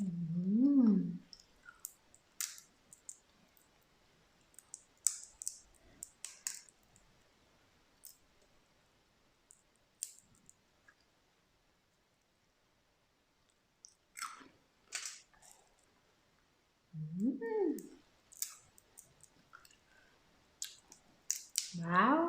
Hum. hum. Wow.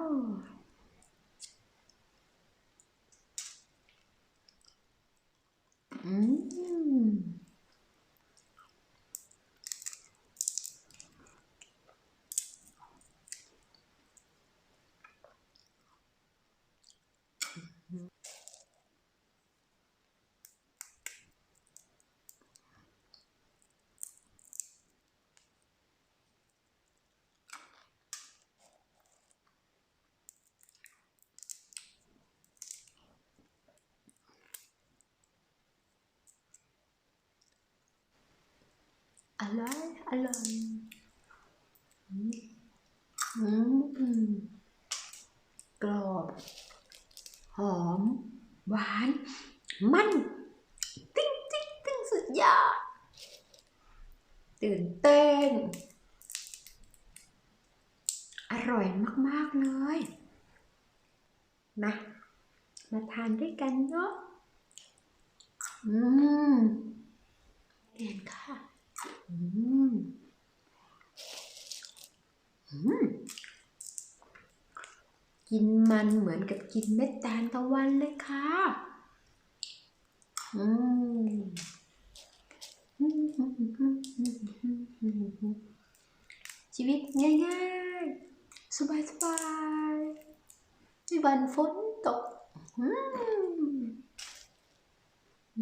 อร่อย อร่อยอืมอืมกรอบ หอม หวาน มัน ติ๊งติ๊งติ๊งสุดยอด ตื่นเต้น อร่อยมาก ๆ เลย มา มาทานด้วยกันเนาะอืมเรียนค่ะ อืมกินมันเหมือนกับกินเม็ดตาลตะวันเลยค่ะ อืมชีวิตง่ายๆ สบายๆในวันฝนตก อืม อื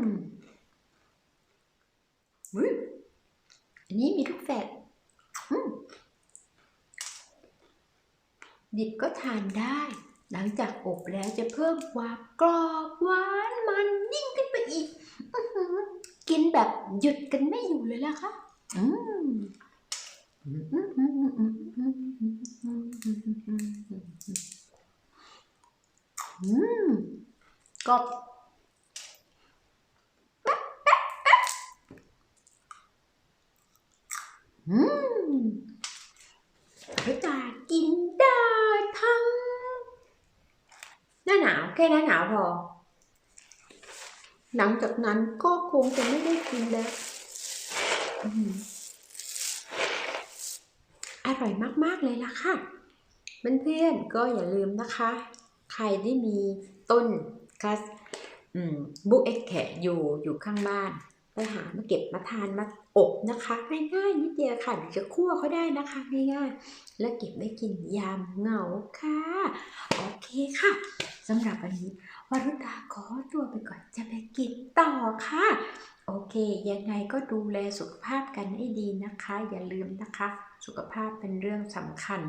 มอุ๊ยอันนี้มีลูกแฝดดิบก็ทานได้ หลังจากอบแล้วจะเพิ่มความกรอบหวานมันยิ่งขึ้นไปอีก กินแบบหยุดกันไม่อยู่เลยล่ะค่ะอืมอืมกบอืมพระจากินได้ทั้งหน้าหนาวแค่หน้าหนาวพอ หลังจากนั้นก็คงจะไม่ได้กินแล้วอร่อยมาก ๆ เลยล่ะค่ะ เพื่อนๆก็อย่าลืมนะคะ ใครที่มีต้นคัสบุกเอ็กแขอยู่อยู่ข้างบ้าน ไปหามาเก็บมาทานมาอบนะคะง่ายๆนิดเดียวค่ะหรือจะคั่วเขาได้นะคะง่ายๆ แล้วเก็บไว้กินยามเหงาค่ะ โอเคค่ะ สำหรับวันนี้วรุตาขอตัวไปก่อนจะไปกินต่อค่ะ โอเค ยังไงก็ดูแลสุขภาพกันให้ดีนะคะ อย่าลืมนะคะ สุขภาพเป็นเรื่องสำคัญ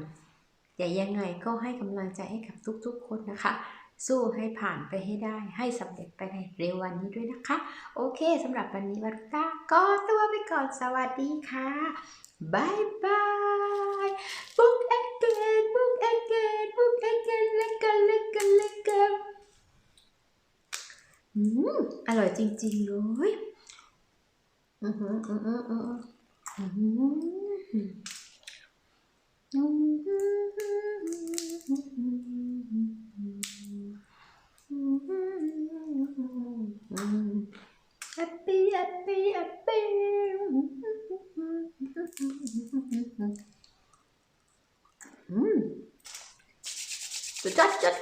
แต่ายังไงก็ให้กำลังใจให้กับทุกๆคนนะคะ สู้ให้ผ่านไปให้ได้ให้สำเร็จไปในเร็ววันนี้ด้วยนะคะ โอเคสำหรับวันนี้วารุตาก็ตัวไปก่อนสวัสดีค่ะบายบายบุ๊กแอดเกนบุ๊กแอดเกนบุ๊กแอดเกนแล้วกันแล้วกันแล้วกันอืมอร่อย จริงๆเลยอือหืออือหืออือหืออือหืออืม Happy, happy, happy. อืมสุดยอดสุดยอด